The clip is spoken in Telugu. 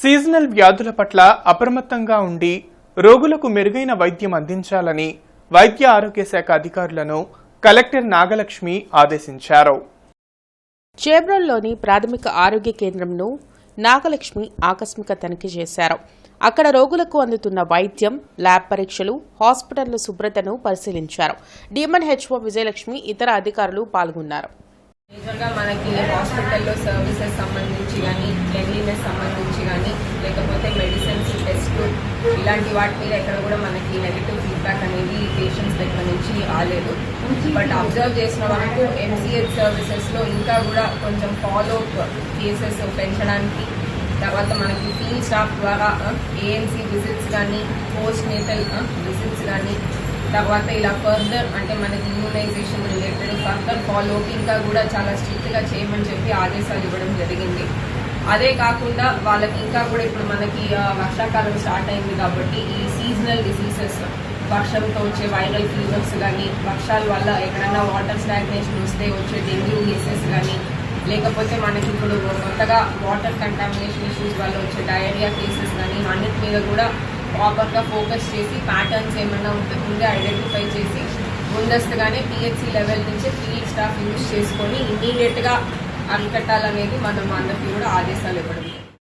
సీజనల్ వ్యాధుల పట్ల అప్రమత్తంగా ఉండి రోగులకు మెరుగైన వైద్యం అందించాలని వైద్య ఆరోగ్య శాఖ అధికారులను కలెక్టర్ నాగలక్ష్మి ఆదేశించారు. చేబ్రోల్లోని ప్రాథమిక ఆరోగ్య కేంద్రంను నాగలక్ష్మి ఆకస్మిక తనిఖీ చేశారు. అక్కడ రోగులకు అందుతున్న వైద్యం ల్యాబ్ పరీక్షలు హాస్పిటళ్ళ శుభ్రతను పరిశీలించారు. డిఎంఎన్హెచ్ఓ విజయలక్ష్మి ఇతర అధికారులు పాల్గొన్నారు. యూజువల్గా మనకి హాస్పిటల్లో సర్వీసెస్ సంబంధించి కానీ క్లెన్లీనెస్ సంబంధించి కానీ లేకపోతే మెడిసిన్స్ టెస్ట్ ఇలాంటి వాటి మీద ఎక్కడ కూడా మనకి నెగిటివ్ ఫీడ్బ్యాక్ అనేది పేషెంట్స్ దగ్గర నుంచి రాలేదు. బట్ అబ్జర్వ్ చేసిన వరకు ఎంసీహెచ్ సర్వీసెస్లో ఇంకా కూడా కొంచెం ఫాలో కేసెస్ పెంచడానికి తర్వాత మనకి ఫీల్డ్ స్టాఫ్ ద్వారా ఏఎన్సీ విజిట్స్ కానీ పోస్ట్ నేటల్ విజిట్స్ కానీ తర్వాత ఇలా ఫర్దర్ అంటే మనకి ఇమ్యూనైజేషన్ రిలేటెడ్ ఫాలో ఇంకా కూడా చాలా స్ట్రిక్ట్గా చేయమని చెప్పి ఆదేశాలు ఇవ్వడం జరిగింది. అదే కాకుండా వాళ్ళకి ఇంకా కూడా ఇప్పుడు మనకి వర్షాకాలం స్టార్ట్ అయింది కాబట్టి ఈ సీజనల్ డిసీజెస్ వర్షంతో వచ్చే వైరల్ ఫీవర్స్ కానీ వర్షాల వల్ల ఎక్కడైనా వాటర్ స్టాగ్నేషన్ వస్తే వచ్చే డెంగ్యూ కేసెస్ కానీ లేకపోతే మనకి ఇప్పుడు కొత్తగా వాటర్ కంటామినేషన్ ఇష్యూస్ వల్ల వచ్చే డయేరియా కేసెస్ కానీ అన్నిటి మీద కూడా ప్రాపర్గా ఫోకస్ చేసి ప్యాటర్న్స్ ఏమైనా ఉంటే ముందే ఐడెంటిఫై చేసి ముందస్తుగానే పిహెచ్సి లెవెల్ నుంచి ఫీల్డ్ స్టాఫ్ యూజ్ చేసుకొని ఇమీడియట్గా అరికట్టాలనేది మనం అందరికీ కూడా ఆదేశాలు ఇవ్వడం.